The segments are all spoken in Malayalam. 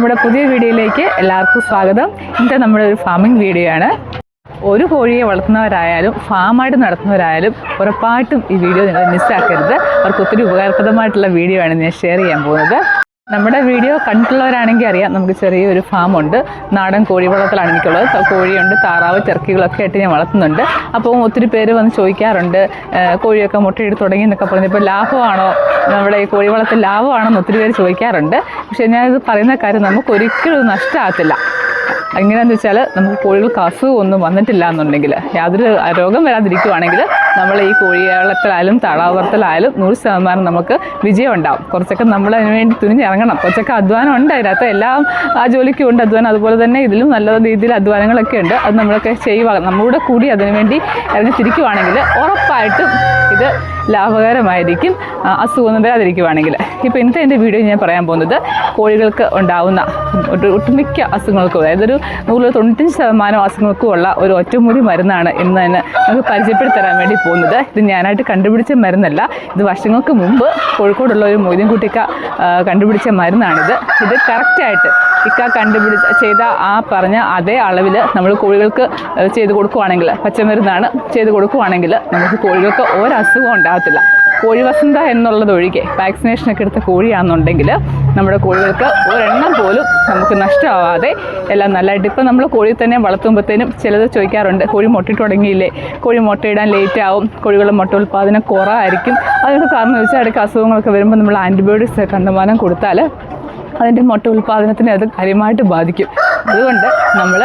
നമ്മുടെ പുതിയ വീഡിയോയിലേക്ക് എല്ലാവർക്കും സ്വാഗതം. ഇന്നത്തെ നമ്മുടെ ഒരു ഫാമിംഗ് വീഡിയോ ആണ്. ഒരു കോഴിയെ വളർത്തുന്നവരായാലും ഫാമായിട്ട് നടത്തുന്നവരായാലും ഉറപ്പായിട്ടും ഈ വീഡിയോ നിങ്ങൾ മിസ്സാക്കരുത് അവർക്ക് ഒത്തിരി ഉപകാരപ്രദമായിട്ടുള്ള വീഡിയോ ആണ് ഞാൻ ഷെയർ ചെയ്യാൻ പോകുന്നത്. നമ്മുടെ വീഡിയോ കണ്ടിട്ടുള്ളവരാണെങ്കിൽ അറിയാം നമുക്ക് ചെറിയൊരു ഫാം ഉണ്ട് നാടൻ കോഴി വളർത്തലാണ് എനിക്കുള്ളത് കോഴിയുണ്ട് താറാവ് ചെറുക്കികളൊക്കെ ആയിട്ട് ഞാൻ വളർത്തുന്നുണ്ട്. അപ്പോൾ ഒത്തിരി പേര് വന്ന് ചോദിക്കാറുണ്ട് കോഴിയൊക്കെ മുട്ടയിട്ട് തുടങ്ങി എന്നൊക്കെ പറഞ്ഞ്. ഇപ്പോൾ ലാഭമാണോ? നമ്മുടെ ഈ കോഴി വളർത്തൽ ലാഭമാണോ എന്ന് ഒത്തിരി പേര് ചോദിക്കാറുണ്ട്. പക്ഷേ ഞാനിത് പറയുന്ന കാര്യം നമുക്ക് ഒരിക്കലും നഷ്ടമാകത്തില്ല. എങ്ങനെയാണെന്ന് വെച്ചാൽ നമുക്ക് കോഴികൾക്ക് അസുഖമൊന്നും വന്നിട്ടില്ല എന്നുണ്ടെങ്കിൽ യാതൊരു രോഗം വരാതിരിക്കുവാണെങ്കിൽ നമ്മൾ ഈ കോഴി വളർത്തലായാലും താറാവ് വളർത്തലായാലും നൂറ് ശതമാനം നമുക്ക് വിജയം ഉണ്ടാവും കുറച്ചൊക്കെ നമ്മൾ അതിന് വേണ്ടി തുനിഞ്ഞിറങ്ങണം. കുറച്ചൊക്കെ അധ്വാനം ഉണ്ട് അതിനകത്ത്. എല്ലാം ആ ജോലിക്കും ഉണ്ട് അധ്വാനം. അതുപോലെ തന്നെ ഇതിലും നല്ല രീതിയിൽ അധ്വാനങ്ങളൊക്കെ ഉണ്ട്. അത് നമ്മളൊക്കെ ചെയ്യുക. നമ്മളുടെ കൂടി അതിന് വേണ്ടി ഇറങ്ങി തിരിക്കുവാണെങ്കിൽ ഉറപ്പായിട്ടും ഇത് ലാഭകരമായിരിക്കും. അസുഖം വരാതിരിക്കുവാണെങ്കിൽ. ഇപ്പോൾ ഇന്നത്തെ എന്റെ വീഡിയോ ഞാൻ പറയാൻ പോകുന്നത് കോഴികൾക്ക് ഉണ്ടാവുന്ന ഒട്ടുമിക്ക അസുഖങ്ങൾക്കും അതായത് ഒരു നൂറിൽ തൊണ്ണൂറ്റഞ്ച് ശതമാനം അസുഖങ്ങൾക്കും ഉള്ള ഒരു ഒറ്റമൂലി മരുന്നാണ് ഇന്ന് തന്നെ നമുക്ക് പരിചയപ്പെടുത്തി തരാൻ വേണ്ടി പോകുന്നത്. ഇത് ഞാനായിട്ട് കണ്ടുപിടിച്ച മരുന്നല്ല. ഇത് വർഷങ്ങൾക്ക് മുമ്പ് കോഴിക്കോടുള്ള ഒരു മൊയ്തീൻ കുട്ടിക്ക കണ്ടുപിടിച്ച മരുന്നാണിത്. ഇത് കറക്റ്റായിട്ട് ഇക്ക കണ്ടുപിടിച്ച ചെയ്ത ആ പറഞ്ഞ അതേ അളവിൽ നമ്മൾ കോഴികൾക്ക് ചെയ്ത് കൊടുക്കുവാണെങ്കിൽ പച്ചമരുന്നാണ് ചെയ്ത് കൊടുക്കുവാണെങ്കിൽ നമുക്ക് കോഴികൾക്ക് ഒരസുഖം ഉണ്ടാകത്തില്ല. കോഴി വസന്ത എന്നുള്ളത് ഒഴികെ വാക്സിനേഷനൊക്കെ എടുത്ത കോഴിയാണെന്നുണ്ടെങ്കിൽ നമ്മുടെ കോഴികൾക്ക് ഒരെണ്ണം പോലും നമുക്ക് നഷ്ടമാവാതെ എല്ലാം നല്ലതായിട്ട് ഇപ്പം നമ്മൾ കോഴി തന്നെ വളർത്തുമ്പോഴത്തേനും ചിലത് ചോദിക്കാറുണ്ട് കോഴി മുട്ടിട്ട് തുടങ്ങിയില്ലേ? കോഴി മുട്ടയിടാൻ ലേറ്റ് ആവും കോഴികളുടെ മുട്ട ഉൽപ്പാദനം കുറവായിരിക്കും. അതിനൊക്കെ കാരണം വെച്ചാൽ ഇടയ്ക്ക് അസുഖങ്ങളൊക്കെ വരുമ്പോൾ നമ്മൾ ആന്റിബയോട്ടിക്സ് കണ്ടമാനം കൊടുത്താൽ അതിന്റെ മുട്ട ഉൽപ്പാദനത്തിന് അത് കാര്യമായിട്ട് ബാധിക്കും. അതുകൊണ്ട് നമ്മൾ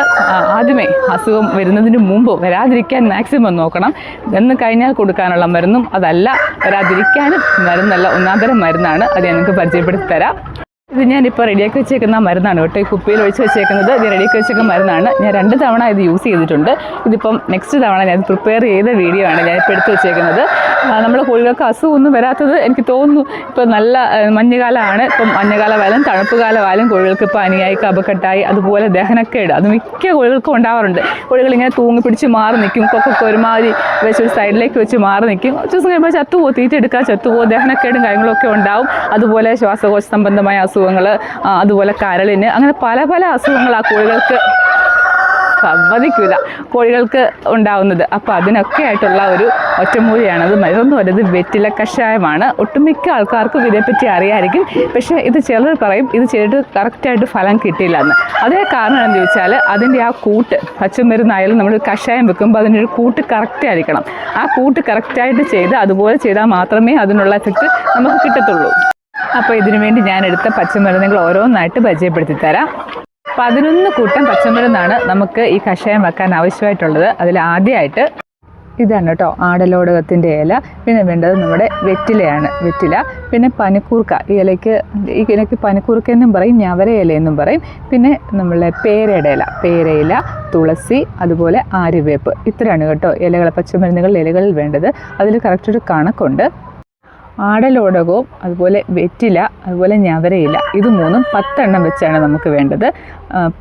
ആദ്യമേ അസുഖം വരുന്നതിന് മുമ്പ് വരാതിരിക്കാൻ മാക്സിമം നോക്കണം. എന്ന് കഴിഞ്ഞാൽ കൊടുക്കാനുള്ള മരുന്നും അതല്ല വരാതിരിക്കാനും മരുന്നല്ല ഒന്നാം തരം മരുന്നാണ് അത് ഞാൻ നിങ്ങൾക്ക് പരിചയപ്പെടുത്തി തരാം. ഇത് ഞാനിപ്പോൾ റെഡിയാക്കി വെച്ചേക്കുന്ന മരുന്നാണ് കേട്ടോ. ഈ കുപ്പിയിൽ ഒഴിച്ച് വെച്ചേക്കുന്നത് ഇത് റെഡിയാക്കി വെച്ചേക്കുന്ന മരുന്നാണ്. ഞാൻ രണ്ട് തവണ ഇത് യൂസ് ചെയ്തിട്ടുണ്ട്. ഇതിപ്പം നെക്സ്റ്റ് തവണ ഞാൻ പ്രിപ്പയർ ചെയ്ത വീഡിയോ ആണ് ഞാനിപ്പോൾ എടുത്ത് വെച്ചേക്കുന്നത്. നമ്മൾ കോഴികൾക്ക് അസുഖമൊന്നും വരാത്തത് എനിക്ക് തോന്നുന്നു. ഇപ്പോൾ നല്ല മഞ്ഞുകാലമാണ്. ഇപ്പം മഞ്ഞുകാലമായാലും തണുപ്പ് കാലമായാലും കോഴികൾക്ക് പനിയായി കപക്കെട്ടായി അതുപോലെ ദഹനക്കേട്. അത് മിക്ക കോഴികൾക്കും ഉണ്ടാവാറുണ്ട്. കോഴികൾ ഇങ്ങനെ തൂങ്ങി പിടിച്ച് മാറി നിൽക്കും. കൊക്കൊക്കെ ഒരുമാതിരി വെച്ച് ഒരു സൈഡിലേക്ക് വെച്ച് മാറി നിൽക്കും. കുറച്ച് ദിവസം കഴിയുമ്പോൾ ചത്തുപോകും. തീറ്റെടുക്കുക ചത്തുപോകും. ദഹനക്കേടും കാര്യങ്ങളൊക്കെ ഉണ്ടാവും. അതുപോലെ ശ്വാസകോശ സംബന്ധമായ അസുഖങ്ങൾ അതുപോലെ കരളിന് അങ്ങനെ പല പല അസുഖങ്ങൾ ആ കോഴികൾക്ക് സമ്മതിക്കില്ല കോഴികൾക്ക് ഉണ്ടാവുന്നത്. അപ്പോൾ അതിനൊക്കെ ആയിട്ടുള്ള ഒരു ഒറ്റമൂലിയാണ്. അത് മരുന്ന് വരുന്നത് വെറ്റില കഷായമാണ്. ഒട്ടുമിക്ക ആൾക്കാർക്കും ഇതേപ്പറ്റി അറിയായിരിക്കും. പക്ഷേ ഇത് ചിലർ പറയും ഇത് ചെയ്തിട്ട് കറക്റ്റായിട്ട് ഫലം കിട്ടിയില്ല എന്ന് അതേ കാരണം എന്താണെന്ന് ചോദിച്ചാൽ അതിന്റെ ആ കൂട്ട് പച്ചമരുന്നായാലും നമ്മൾ കഷായം വെക്കുമ്പോൾ അതിന്റെ ഒരു കൂട്ട് കറക്റ്റ് ആയിരിക്കണം. ആ കൂട്ട് കറക്റ്റായിട്ട് ചെയ്ത് അതുപോലെ ചെയ്താൽ മാത്രമേ അതിനുള്ള എഫക്റ്റ് നമുക്ക് കിട്ടത്തുള്ളൂ. അപ്പോൾ ഇതിനു വേണ്ടി ഞാൻ എടുത്ത പച്ചമരുന്നുകൾ ഓരോന്നായിട്ട് പരിചയപ്പെടുത്തി തരാം പതിനൊന്ന് കൂട്ടം പച്ചമരുന്നാണ് നമുക്ക് ഈ കഷായം വെക്കാൻ ആവശ്യമായിട്ടുള്ളത്. അതിൽ ആദ്യമായിട്ട് ഇതാണ് കേട്ടോ ആടലോടകത്തിന്റെ ഇല. പിന്നെ വേണ്ടത് നമ്മുടെ വെറ്റിലയാണ് വെറ്റില. പിന്നെ പനിക്കൂർക്ക ഈ ഇലയ്ക്ക് ഈ ഇലയ്ക്ക് പനിക്കൂർക്ക എന്നും പറയും ഞവര ഇല എന്നും പറയും. പിന്നെ നമ്മളെ പേരയുടെ ഇല പേരയില തുളസി അതുപോലെ ആര്യവേപ്പ്. ഇത്രയാണ് കേട്ടോ ഇലകൾ പച്ചമരുന്നുകൾ ഇലകളിൽ വേണ്ടത്. അതിൽ കറക്റ്റ് ഒരു കണക്കുണ്ട്. ആടലോടകവും അതുപോലെ വെറ്റില അതുപോലെ ഞവരയില ഇത് മൂന്നും പത്തെണ്ണം വെച്ചാണ് നമുക്ക് വേണ്ടത്.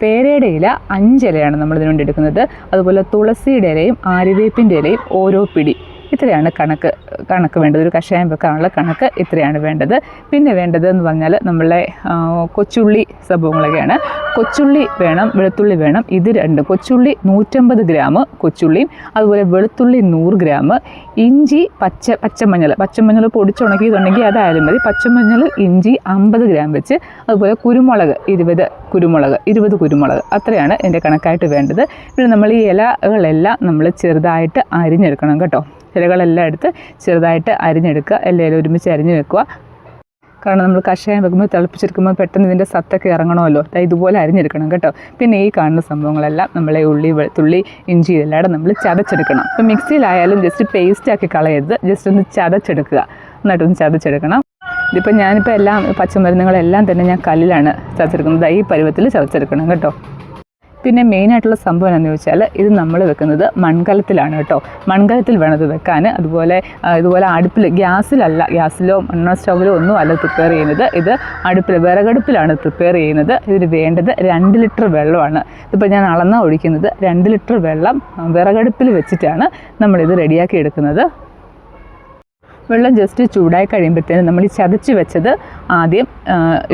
പേരയുടെ ഇല അഞ്ചിലയാണ് നമ്മൾ ഇതിനുവേണ്ടി എടുക്കുന്നത്. അതുപോലെ തുളസിയുടെ ഇലയും ആര്യവേപ്പിന്റെ ഇലയും ഓരോ പിടി. ഇത്രയാണ് കണക്ക് കണക്ക് വേണ്ടത്. ഒരു കഷായം വെക്കാനുള്ള കണക്ക് ഇത്രയാണ് വേണ്ടത്. പിന്നെ വേണ്ടത് എന്ന് പറഞ്ഞാൽ നമ്മളെ കൊച്ചുള്ളി സംഭവങ്ങളൊക്കെയാണ്. കൊച്ചുള്ളി വേണം വെളുത്തുള്ളി വേണം. ഇത് രണ്ട്. കൊച്ചുള്ളി നൂറ്റമ്പത് ഗ്രാം കൊച്ചുള്ളിയും അതുപോലെ വെളുത്തുള്ളി നൂറ് ഗ്രാം. ഇഞ്ചി പച്ച പച്ചമഞ്ഞൾ. പച്ചമഞ്ഞൾ പൊടിച്ചുണക്കിയതുണ്ടെങ്കിൽ അതായാലും മതി. പച്ചമഞ്ഞൾ ഇഞ്ചി അമ്പത് ഗ്രാം വെച്ച് അതുപോലെ കുരുമുളക് ഇരുപത് കുരുമുളക് ഇരുപത് കുരുമുളക്. അത്രയാണ് എന്റെ കണക്കായിട്ട് വേണ്ടത്. പിന്നെ നമ്മൾ ഈ ഇലകളെല്ലാം നമ്മൾ ചെറുതായിട്ട് അരിഞ്ഞെടുക്കണം കേട്ടോ. ഇലകളെല്ലാം എടുത്ത് ചെറുതായിട്ട് അരിഞ്ഞെടുക്കുക. എല്ലാം ഒരുമിച്ച് അരിഞ്ഞ് വെക്കുക. കാരണം നമ്മൾ കഷായം വെക്കുമ്പോൾ തിളപ്പിച്ചെടുക്കുമ്പോൾ പെട്ടെന്ന് ഇതിന്റെ സത്തൊക്കെ ഇറങ്ങണമല്ലോ. ഇതുപോലെ അരിഞ്ഞെടുക്കണം കേട്ടോ. പിന്നെ ഈ കാണുന്ന സംഭവങ്ങളെല്ലാം നമ്മളെ ഉള്ളി വെളുത്തുള്ളി ഇഞ്ചി ഇതെല്ലാം നമ്മൾ ചതച്ചെടുക്കണം. ഇപ്പോൾ മിക്സിയിലായാലും ജസ്റ്റ് പേസ്റ്റ് ആക്കി കളയരുത്. ജസ്റ്റ് ഒന്ന് ചതച്ചെടുക്കുക. എന്നിട്ടൊന്ന് ചതച്ചെടുക്കണം. ഇതിപ്പോൾ ഞാനിപ്പോൾ എല്ലാം പച്ചമരുന്നുകളെല്ലാം തന്നെ ഞാൻ കല്ലിലാണ് ചതച്ചെടുക്കുന്നത്. ഈ പരുവത്തിൽ ചതച്ചെടുക്കണം കേട്ടോ. പിന്നെ മെയിനായിട്ടുള്ള സംഭവം എന്താണെന്ന് ചോദിച്ചാൽ ഇത് നമ്മൾ വെക്കുന്നത് മൺകലത്തിലാണ് കേട്ടോ. മൺകലത്തിൽ വേണം ഇത് വെക്കാൻ. അതുപോലെ ഇതുപോലെ അടുപ്പിൽ ഗ്യാസിലല്ല ഗ്യാസിലോ മണ്ണ സ്റ്റൗവിലോ ഒന്നും അല്ല പ്രിപ്പയർ ചെയ്യുന്നത്. ഇത് അടുപ്പിൽ വിറകടുപ്പിലാണ് പ്രിപ്പയർ ചെയ്യുന്നത്. ഇതിന് വേണ്ടത് രണ്ട് ലിറ്റർ വെള്ളമാണ്. ഇതിപ്പോൾ ഞാൻ അളന്ന ഒഴിക്കുന്നത്. രണ്ട് ലിറ്റർ വെള്ളം വിറകടുപ്പിൽ വെച്ചിട്ടാണ് നമ്മളിത് റെഡിയാക്കി എടുക്കുന്നത്. വെള്ളം ജസ്റ്റ് ചൂടായി കഴിയുമ്പോഴത്തേനും നമ്മൾ ഈ ചതച്ച് വെച്ചത് ആദ്യം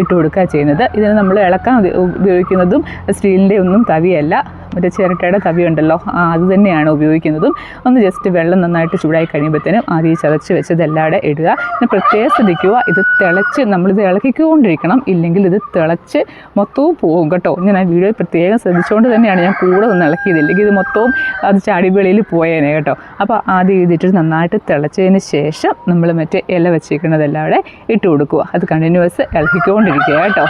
ഇട്ട് കൊടുക്കുക ചെയ്യുന്നത്. ഇതിന് നമ്മൾ ഇളക്കാൻ ഉപയോഗിക്കുന്നതും സ്റ്റീലിന്റെ ഒന്നും തവിയല്ല. മറ്റേ ചിരട്ടയുടെ തവി ഉണ്ടല്ലോ അത് തന്നെയാണ് ഉപയോഗിക്കുന്നതും. ഒന്ന് ജസ്റ്റ് വെള്ളം നന്നായിട്ട് ചൂടായി കഴിയുമ്പോഴത്തേനും ആദ്യം ചതച്ച് വെച്ചത് എല്ലാവിടെ ഇടുക. പിന്നെ പ്രത്യേകം ശ്രദ്ധിക്കുക ഇത് തിളച്ച് നമ്മളിത് ഇളക്കിക്കൊണ്ടിരിക്കണം. ഇല്ലെങ്കിൽ ഇത് തിളച്ച് മൊത്തവും പോകും കേട്ടോ. ഞാൻ ആ വീഡിയോ പ്രത്യേകം ശ്രദ്ധിച്ചുകൊണ്ട് തന്നെയാണ് ഞാൻ കൂടെ ഒന്ന് ഇളക്കിയത്. ഇല്ലെങ്കിൽ ഇത് മൊത്തവും അത് ചാടിവെളിയിൽ പോയേനെ കേട്ടോ. അപ്പോൾ ആദ്യം ഇതിട്ട് നന്നായിട്ട് തിളച്ചതിന് ശേഷം നമ്മൾ മറ്റേ ഇല വെച്ചേക്കുന്നതെല്ലാം അവിടെ ഇട്ട് കൊടുക്കുക. അത് കണ്ടിന്യൂസ് ഇളക്കിക്കൊണ്ടിരിക്കുക കേട്ടോ.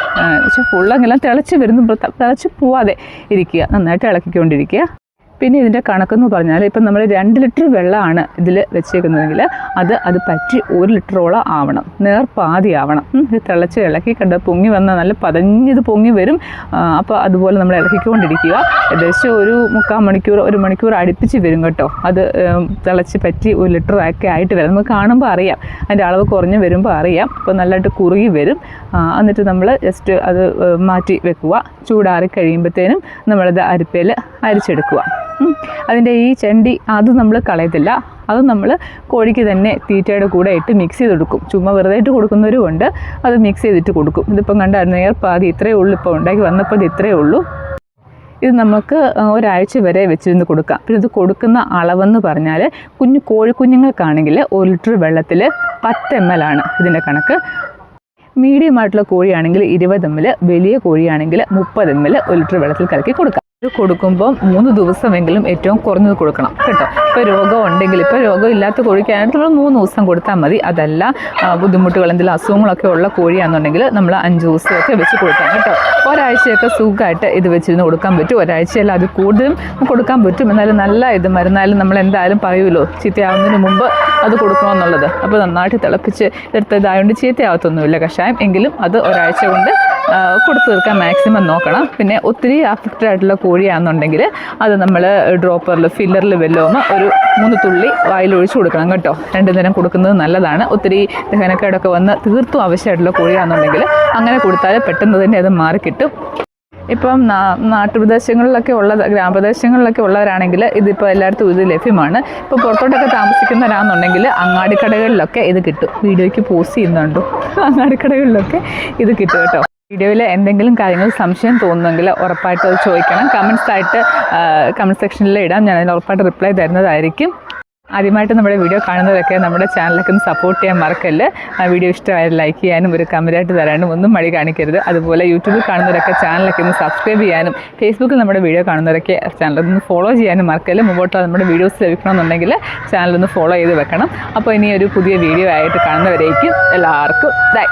പക്ഷേ ഫുള്ളെങ്കിലും തിളച്ച് വരുന്നു. തിളച്ച് പോവാതെ ഇരിക്കുക. നന്നായിട്ട് ഇളക്കിക്കൊണ്ടിരിക്കുക. പിന്നെ ഇതിന്റെ കണക്കെന്ന് പറഞ്ഞാൽ ഇപ്പം നമ്മൾ രണ്ട് ലിറ്റർ വെള്ളമാണ് ഇതിൽ വെച്ചേക്കുന്നതെങ്കിൽ അത് അത് പറ്റി ഒരു ലിറ്ററോളം ആവണം നേർപ്പാതി പാതി ആവണം ഇത് തിളച്ച് ഇളക്കി കണ്ട് പൊങ്ങി വന്ന നല്ല പതഞ്ഞത് പൊങ്ങി വരും. അപ്പോൾ അതുപോലെ നമ്മൾ ഇളക്കിക്കൊണ്ടിരിക്കുക. ഏകദേശം ഒരു മുക്കാൽ മണിക്കൂർ ഒരു മണിക്കൂർ അടുപ്പിച്ച് വരും കേട്ടോ. അത് തിളച്ച് പറ്റി ഒരു ലിറ്റർ ഒക്കെ ആയിട്ട് വരും. നമുക്ക് കാണുമ്പോൾ അറിയാം. അതിന്റെ അളവ് കുറഞ്ഞ് വരുമ്പോൾ അറിയാം. അപ്പോൾ നല്ലതായിട്ട് കുറുകി വരും. എന്നിട്ട് നമ്മൾ ജസ്റ്റ് അത് മാറ്റി വെക്കുക. ചൂടാറി കഴിയുമ്പോഴത്തേനും നമ്മളത് അരിപ്പയിൽ അരിച്ചെടുക്കുക. അതിന്റെ ഈ ചെണ്ടി അത് നമ്മൾ കളയത്തില്ല. അത് നമ്മൾ കോഴിക്ക് തന്നെ തീറ്റയുടെ കൂടെ ഇട്ട് മിക്സ് ചെയ്ത് കൊടുക്കും ചുമ്മാ വെറുതെ ഇട്ട് കൊടുക്കുന്നവരും ഉണ്ട്. അത് മിക്സ് ചെയ്തിട്ട് കൊടുക്കും. ഇതിപ്പം കണ്ട നേർപ്പാതി ഇത്രയേ ഉള്ളൂ. ഇപ്പോൾ ഉണ്ടാക്കി വന്നപ്പോൾ ഇത് ഇത്രയേ ഉള്ളൂ. ഇത് നമുക്ക് ഒരാഴ്ച വരെ വെച്ചിരുന്ന് കൊടുക്കാം. പിന്നെ ഇത് കൊടുക്കുന്ന അളവെന്ന് പറഞ്ഞാൽ കുഞ്ഞു കോഴിക്കുഞ്ഞുങ്ങൾക്കാണെങ്കിൽ ഒരു ലിറ്റർ വെള്ളത്തിൽ പത്ത് എം എൽ ആണ് ഇതിന്റെ കണക്ക്. മീഡിയം ആയിട്ടുള്ള കോഴിയാണെങ്കിൽ ഇരുപത് എം എൽ വലിയ കോഴിയാണെങ്കിൽ മുപ്പത് എം എൽ ഒരു ലിറ്റർ വെള്ളത്തിൽ കലക്കി കൊടുക്കാം. ഇത് കൊടുക്കുമ്പോൾ മൂന്ന് ദിവസമെങ്കിലും ഏറ്റവും കുറഞ്ഞത് കൊടുക്കണം. കേട്ടോ? ഇപ്പോൾ രോഗം ഉണ്ടെങ്കിൽ ഇപ്പോൾ രോഗം ഇല്ലാത്ത കോഴിക്കാണെങ്കിൽ നമ്മൾ മൂന്ന് ദിവസം കൊടുത്താൽ മതി. അതല്ല ബുദ്ധിമുട്ടുകൾ എന്തെങ്കിലും അസുഖങ്ങളൊക്കെ ഉള്ള കോഴിയാണെന്നുണ്ടെങ്കിൽ നമ്മൾ അഞ്ച് ദിവസമൊക്കെ വെച്ച് കൊടുക്കാം. കേട്ടോ? ഒരാഴ്ചയൊക്കെ സുഖമായിട്ട് ഇത് വെച്ചിരുന്ന് കൊടുക്കാൻ പറ്റും. ഒരാഴ്ചയല്ല അത് കൂടുതലും കൊടുക്കാൻ പറ്റും. എന്നാലും നല്ല ഇത് മരുന്നാലും നമ്മൾ എന്തായാലും പറയുമല്ലോ ചീത്തയാവുന്നതിന് മുമ്പ് അത് കൊടുക്കണമെന്നുള്ളത്. അപ്പോൾ നന്നായിട്ട് തിളപ്പിച്ച് എടുത്തതായതുകൊണ്ട് ചീത്തയാവത്തൊന്നുമില്ല. കഷായം എങ്കിലും അത് ഒരാഴ്ച കൊണ്ട് കൊടുത്തു തീർക്കാൻ മാക്സിമം നോക്കണം. പിന്നെ ഒത്തിരി അഫക്റ്റഡ് ആയിട്ടുള്ള കോഴിയാണെന്നുണ്ടെങ്കിൽ അത് നമ്മൾ ഡ്രോപ്പറിൽ ഫില്ലറിൽ വല്ലതും ഒരു മൂന്ന് തുള്ളി വായിലൊഴിച്ച് കൊടുക്കണം കേട്ടോ. രണ്ട് നേരം കൊടുക്കുന്നത് നല്ലതാണ്. ഒത്തിരി ദഹനക്കേടൊക്കെ വന്ന് തീർത്തും ആവശ്യമായിട്ടുള്ള കോഴിയാണെന്നുണ്ടെങ്കിൽ അങ്ങനെ കൊടുത്താൽ പെട്ടെന്ന് തന്നെ അത് മാറിക്കിട്ടും. ഇപ്പം നാ- നാട്ടുപ്രദേശങ്ങളിലൊക്കെ ഉള്ള ഗ്രാമപ്രദേശങ്ങളിലൊക്കെ ഉള്ളവരാണെങ്കിൽ ഇതിപ്പോൾ എല്ലായിടത്തും ഇത് ലഭ്യമാണ്. ഇപ്പോൾ പുറത്തോട്ടൊക്കെ താമസിക്കുന്നവരാണെന്നുണ്ടെങ്കിൽ അങ്ങാടിക്കടകളിലൊക്കെ ഇത് കിട്ടും. വീഡിയോയ്ക്ക് പോസ്റ്റ് ചെയ്യുന്നുണ്ടോ. അങ്ങാടിക്കടകളിലൊക്കെ ഇത് കിട്ടും കേട്ടോ. വീഡിയോയിൽ എന്തെങ്കിലും കാര്യങ്ങൾ സംശയം തോന്നുന്നെങ്കിൽ ഉറപ്പായിട്ട് അത് ചോദിക്കണം. കമൻസ് ആയിട്ട് കമന്റ് സെക്ഷനിൽ ഇടാം. ഞാൻ അതിന് ഉറപ്പായിട്ട് റിപ്ലൈ തരുന്നതായിരിക്കും. ആദ്യമായിട്ട് നമ്മുടെ വീഡിയോ കാണുന്നവരൊക്കെ നമ്മുടെ ചാനലൊക്കെ ഒന്ന് സപ്പോർട്ട് ചെയ്യാൻ മറക്കല്ല്. വീഡിയോ ഇഷ്ടമായാലും ലൈക്ക് ചെയ്യാനും ഒരു കമന്റായിട്ട് തരാനും ഒന്നും മടി കാണിക്കരുത്. അതുപോലെ യൂട്യൂബിൽ കാണുന്നവരൊക്കെ ചാനലൊക്കെ ഒന്ന് സബ്സ്ക്രൈബ് ചെയ്യാനും ഫേസ്ബുക്കിൽ നമ്മുടെ വീഡിയോ കാണുന്നവരൊക്കെ ചാനലൊന്ന് ഫോളോ ചെയ്യാനും മറക്കല്ല്. മുമ്പോട്ട് നമ്മുടെ വീഡിയോസ് ലഭിക്കണമെന്നുണ്ടെങ്കിൽ ചാനലൊന്ന് ഫോളോ ചെയ്ത് വെക്കണം. അപ്പോൾ ഇനി ഒരു പുതിയ വീഡിയോ ആയിട്ട് കാണുന്നവരേക്കും എല്ലാവർക്കും ബൈ